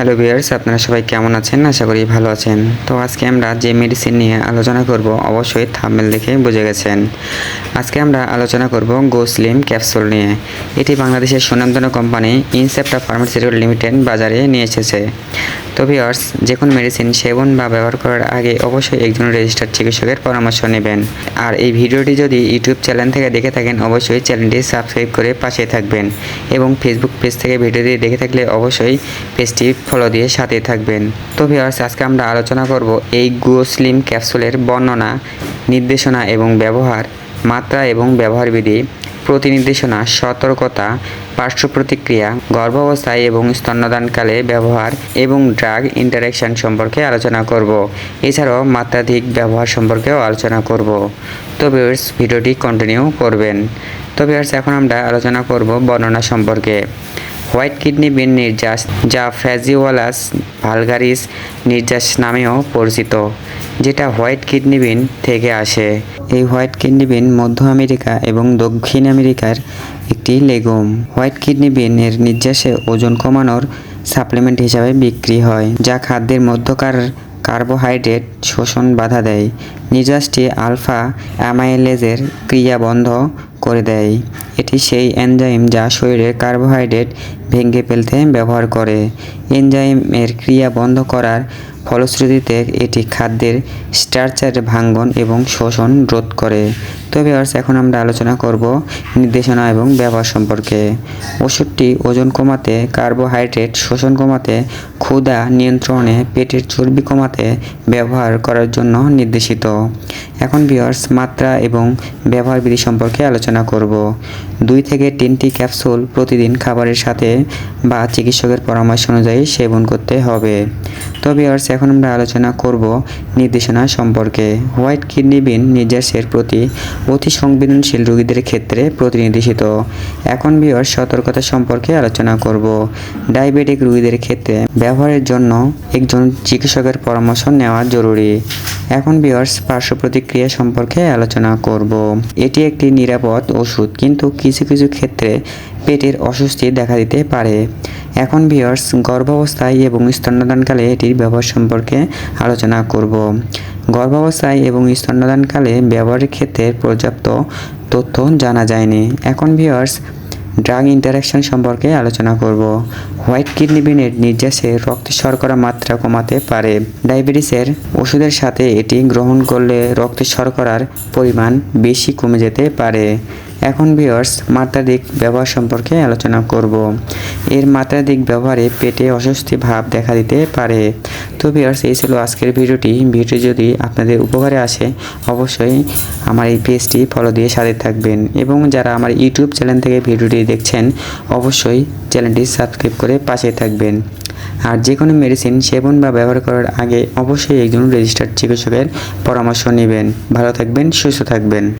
Hello বিয়ার্স আপনারা সবাই কেমন আছেন? আশা করি ভালো আছেন। তো আজকে আমরা যে মেডিসিন নিয়ে আলোচনা করব, অবশ্যই থাম্বেল দেখে বুঝে গেছেন। আজকে আমরা আলোচনা করব গোসলিম ক্যাপসুল নিয়ে। এটি বাংলাদেশের সুনামধন্য কোম্পানি ইনসেপ্টা ফার্মাসিউটিক্যাল লিমিটেড বাজারে নিয়ে এসেছে। তো বিয়ার্স যে কোনো মেডিসিন সেবন বা ব্যবহার করার আগে অবশ্যই একজন রেজিস্টার্ড চিকিৎসকের পরামর্শ নেবেন। আর এই ভিডিওটি যদি ইউটিউব চ্যানেল থেকে দেখে থাকেন, অবশ্যই চ্যানেলটি সাবস্ক্রাইব করে পাশে থাকবেন এবং ফেসবুক পেজ থেকে ভিডিওটি দেখে থাকলে অবশ্যই পেজটি ফলো দিয়ে সাথে থাকবেন। তো ভিউয়ার্স আজকে আমরা আলোচনা করব এই গুয়োস্লিম ক্যাপসুলের বর্ণনা, নির্দেশনা এবং ব্যবহার, মাত্রা এবং ব্যবহার বিধি প্রতিনির্দেশনা, সতর্কতা পার্শ্ব প্রতিক্রিয়া গর্ভাবস্থায় এবং স্তন্যদানকালে ব্যবহার এবং ড্রাগ ইন্টারাকশন সম্পর্কে আলোচনা করব। এছাড়াও মাত্রাধিক ব্যবহার সম্পর্কেও আলোচনা করব। তো ভিউয়ার্স ভিডিওটি কন্টিনিউ করবেন। তো ভিউয়ার্স এখন আমরা আলোচনা করব বর্ণনা সম্পর্কে। হোয়াইট কিডনি বিন নির্যাস, যা ফ্যাজিওয়ালাস ভালগারিস নির্যাস নামেও পরিচিত, যেটা হোয়াইট কিডনি বিন থেকে আসে। এই হোয়াইট কিডনি বিন মধ্য আমেরিকা এবং দক্ষিণ আমেরিকার একটি লেগুম। হোয়াইট কিডনি বিন এর নির্যাসে ওজন কমানোর সাপ্লিমেন্ট হিসাবে বিক্রি হয়, যা খাদ্যের মধ্যকার কার্বোহাইড্রেট শোষণ বাধা দেয়। নির্যাসটি আলফা অ্যামাইলেজের ক্রিয়া বন্ধ করে দেয়। এটি সেই এনজাইম যা শরীরের কার্বোহাইড্রেট ভেঙে ফেলতে ব্যবহার করে। এনজাইমের ক্রিয়া বন্ধ করার ফলশ্রুতিতে এটি খাদ্যের স্টার্চার ভাঙ্গন এবং শোষণ রোধ করে। তো ভিউয়ার্স এখন আমরা আলোচনা করব নির্দেশনা এবং ব্যবহার সম্পর্কে। ওষুধটি ওজন কমাতে, কার্বোহাইড্রেট শোষণ কমাতে, ক্ষুধা নিয়ন্ত্রণে, পেটের চর্বি কমাতে ব্যবহার করার জন্য নির্দেশিত। এখন বিয়ার্স মাত্রা এবং ব্যবহার বিধি সম্পর্কে আলোচনা করব। দুই থেকে তিনটি ক্যাপসুল প্রতিদিন খাবারের সাথে বা চিকিৎসকের পরামর্শ অনুযায়ী সেবন করতে হবে। তো ভিউয়ার্স এখন আমরা আলোচনা করব নির্দেশনা সম্পর্কে। হোয়াইট কিডনি বিন নির্যাসের প্রতি অতি সংবেদনশীল রোগীদের ক্ষেত্রে প্রতিনির্দেশিত এখন ভিউয়ার্স সতর্কতা সম্পর্কে আলোচনা করব। ডায়াবেটিক রোগীদের ক্ষেত্রে ব্যবহারের জন্য একজন চিকিৎসকের পরামর্শ নেওয়া জরুরি। এখন ভিউয়ার্স পার্শ্ব প্রতিক্রিয়া সম্পর্কে আলোচনা করব। এটি একটি নিরাপদ ওষুধ, কিন্তু কিছু কিছু ক্ষেত্রে পেটের অস্বস্তি দেখা দিতে পারে। এখন ভিউয়ার্স গর্ভাবস্থায় এবং স্তন্যদানকালে এটির ব্যবহার সম্পর্কে আলোচনা করব। গর্ভাবস্থায় এবং স্তন্যদানকালে ব্যবহারের ক্ষেত্রে পর্যাপ্ত তথ্য জানা যায়নি। এখন ভিউয়ার্স ড্রাগ ইন্টারাকশন সম্পর্কে আলোচনা করব। হোয়াইট কিডনি বিনের নির্যাসে রক্ত শর্করা মাত্রা কমাতে পারে। ডায়াবেটিসের ওষুধের সাথে এটি গ্রহণ করলে রক্তে শর্করার পরিমাণ বেশি কমে যেতে পারে। এখন ভিওর্স মাত্রাধিক ব্যবহার সম্পর্কে আলোচনা করব। এর মাত্রাধিক ব্যবহারে পেটে অস্বস্তি ভাব দেখা দিতে পারে। তো ভিওর্স এই ছিল আজকের ভিডিওটি। ভিডিও যদি আপনাদের উপকারে আসে, অবশ্যই আমার এই পেজটি ফলো দিয়ে সাথে থাকবেন এবং যারা আমার ইউটিউব চ্যানেল থেকে ভিডিওটি দেখছেন, অবশ্যই চ্যানেলটি সাবস্ক্রাইব করে পাশে থাকবেন। আর যে কোনো মেডিসিন সেবন বা ব্যবহার করার আগে অবশ্যই একজন রেজিস্টার্ড চিকিৎসকের পরামর্শ নেবেন। ভালো থাকবেন, সুস্থ থাকবেন।